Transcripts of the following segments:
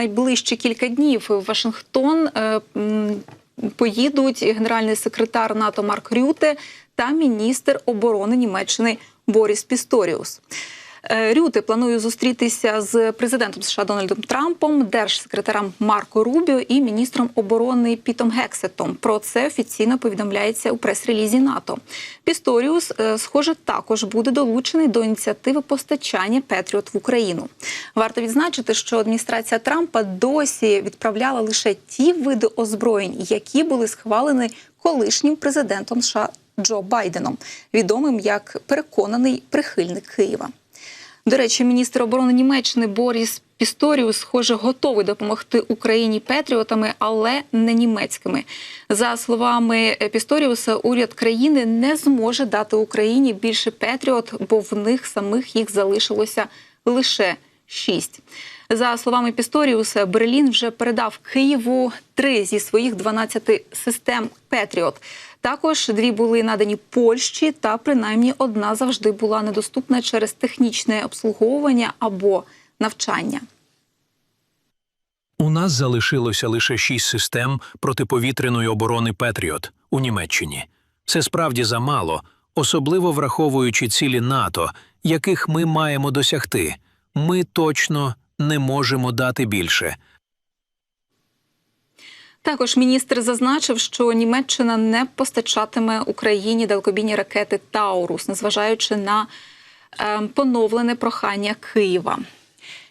Найближчі кілька днів в Вашингтон е, поїдуть генеральний секретар НАТО Марк Рюте та міністр оборони Німеччини Боріс Пісторіус. Е, Рюте планує зустрітися з президентом США Дональдом Трампом, держсекретарем Марко Рубіо і міністром оборони Пітом Гексетом. Про це офіційно повідомляється у прес-релізі НАТО. Пісторіус, е, схоже, також буде долучений до ініціативи постачання Петріот в Україну. Варто відзначити, що адміністрація Трампа досі відправляла лише ті види озброєнь, які були схвалені колишнім президентом США Джо Байденом, відомим як переконаний прихильник Києва. До речі, міністр оборони Німеччини Боріс Пісторіус, схоже, готовий допомогти Україні петріотами, але не німецькими. За словами Пісторіуса, уряд країни не зможе дати Україні більше петріот, бо в них самих їх залишилося лише шість. За словами Пісторіуса, Берлін вже передав Києву три зі своїх 12 систем Петріот. Також дві були надані Польщі, та принаймні одна завжди була недоступна через технічне обслуговування або навчання. У нас залишилося лише шість систем протиповітряної оборони Петріот у Німеччині. Це справді замало, особливо враховуючи цілі НАТО, яких ми маємо досягти. Ми точно не можемо дати більше. Також міністр зазначив, що Німеччина не постачатиме Україні далекобійні ракети Таурус, незважаючи на е, поновлене прохання Києва.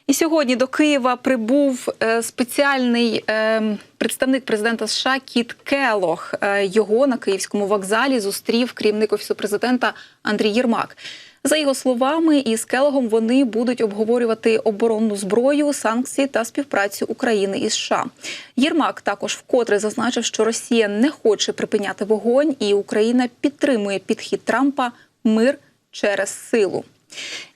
І сьогодні до Києва прибув е, спеціальний е, представник президента США Кіт Келох. Е, його на київському вокзалі зустрів керівник офісу президента Андрій Єрмак. За його словами, із Келогом вони будуть обговорювати оборонну зброю, санкції та співпрацю України і США. Єрмак також вкотре зазначив, що Росія не хоче припиняти вогонь, і Україна підтримує підхід Трампа мир через силу.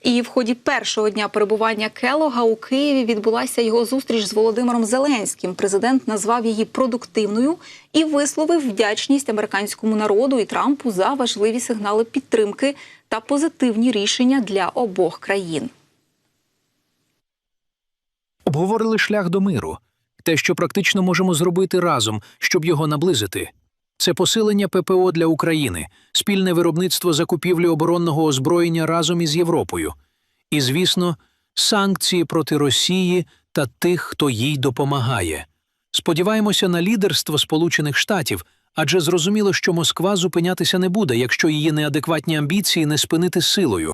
І в ході першого дня перебування Келога у Києві відбулася його зустріч з Володимиром Зеленським. Президент назвав її продуктивною і висловив вдячність американському народу і Трампу за важливі сигнали підтримки та позитивні рішення для обох країн. Обговорили шлях до миру, те, що практично можемо зробити разом, щоб його наблизити. Це посилення ППО для України, спільне виробництво закупівлі оборонного озброєння разом із Європою. І, звісно, санкції проти Росії та тих, хто їй допомагає. Сподіваємося на лідерство Сполучених Штатів, адже зрозуміло, що Москва зупинятися не буде, якщо її неадекватні амбіції не спинити силою.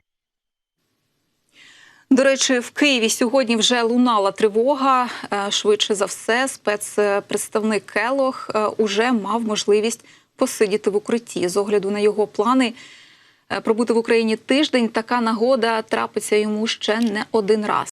До речі, в Києві сьогодні вже лунала тривога. Е, Швидше за все, спецпредставник Келох е, уже мав можливість посидіти в укритті. З огляду на його плани е, пробути в Україні тиждень. Така нагода трапиться йому ще не один раз.